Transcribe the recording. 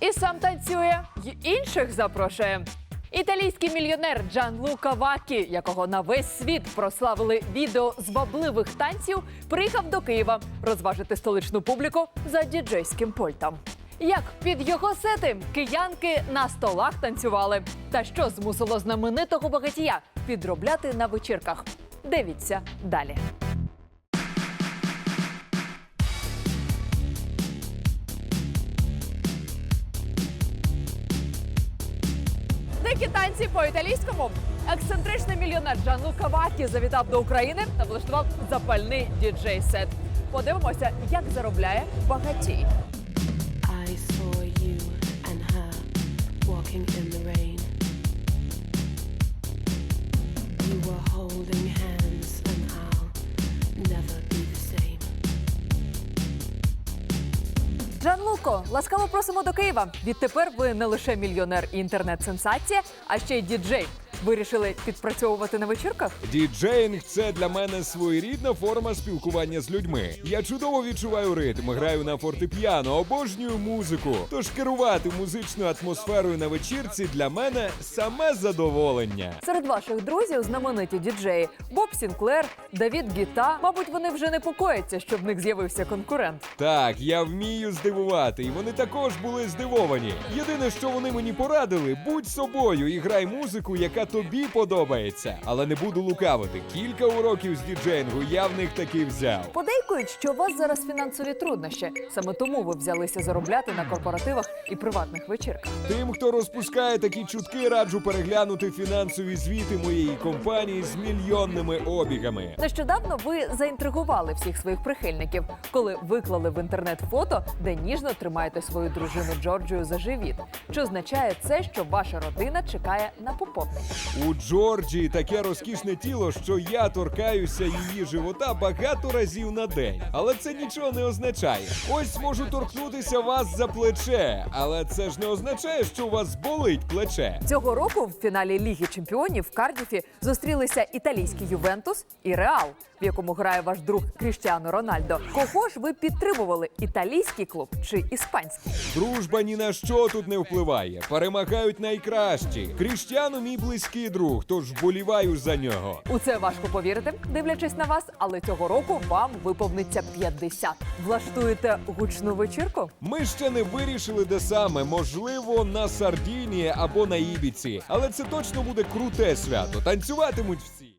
І сам танцює, й інших запрошує. Італійський мільйонер Джан Лука Вакі, якого на весь світ прославили відео з вабливих танців, приїхав до Києва розважити столичну публіку за діджейським пультом. Як під його сети киянки на столах танцювали, та що змусило знаменитого багатія підробляти на вечірках? Дивіться далі. Дикі танці по-італійському. Ексцентричний мільйонер Джану Кавакі завітав до України та влаштував запальний діджей-сет. Подивимося, як заробляє багатій. holding saw Джанлуко, ласкаво просимо до Києва. Відтепер ви не лише мільйонер і інтернет-сенсація, а ще й діджей. Вирішили підпрацьовувати на вечірках? Діджеїнг це для мене своєрідна форма спілкування з людьми. Я чудово відчуваю ритм, граю на фортепіано, обожнюю музику. Тож керувати музичною атмосферою на вечірці для мене саме задоволення. Серед ваших друзів знамениті діджеї Боб Сінклер, Давід Гіта. Мабуть, вони вже непокояться, що в них з'явився конкурент. Так, я вмію здивувати, і вони також були здивовані. Єдине, що вони мені порадили, будь собою і грай музику, яка тобі подобається. Але не буду лукавити. Кілька уроків з діджеїнгу я в них таки взяв. Подейкують, що у вас зараз фінансові труднощі. Саме тому ви взялися заробляти на корпоративах і приватних вечірках. Тим, хто розпускає такі чутки, раджу переглянути фінансові звіти моєї компанії з мільйонними обігами. Нещодавно ви заінтригували всіх своїх прихильників, коли виклали в інтернет фото, де ніжно тримаєте свою дружину Джорджію за живіт. Що означає це, що ваша родина чекає на поповнення? У Джорджії таке розкішне тіло, що я торкаюся її живота багато разів на день. Але це нічого не означає. Ось можу торкнутися вас за плече, але це ж не означає, що у вас болить плече. Цього року в фіналі Ліги Чемпіонів в Кардіфі зустрілися італійський Ювентус і Реал, в якому грає ваш друг Кріштіано Рональдо. Кого ж ви підтримували? Італійський клуб чи іспанський? Дружба ні на що тут не впливає. Перемагають найкращі. Кріштіану мій близький друг, тож вболіваю за нього. У це важко повірити, дивлячись на вас, але цього року вам виповниться 50. Влаштуєте гучну вечірку? Ми ще не вирішили, де саме. Можливо, на Сардінії або на Ібіці. Але це точно буде круте свято. Танцюватимуть всі.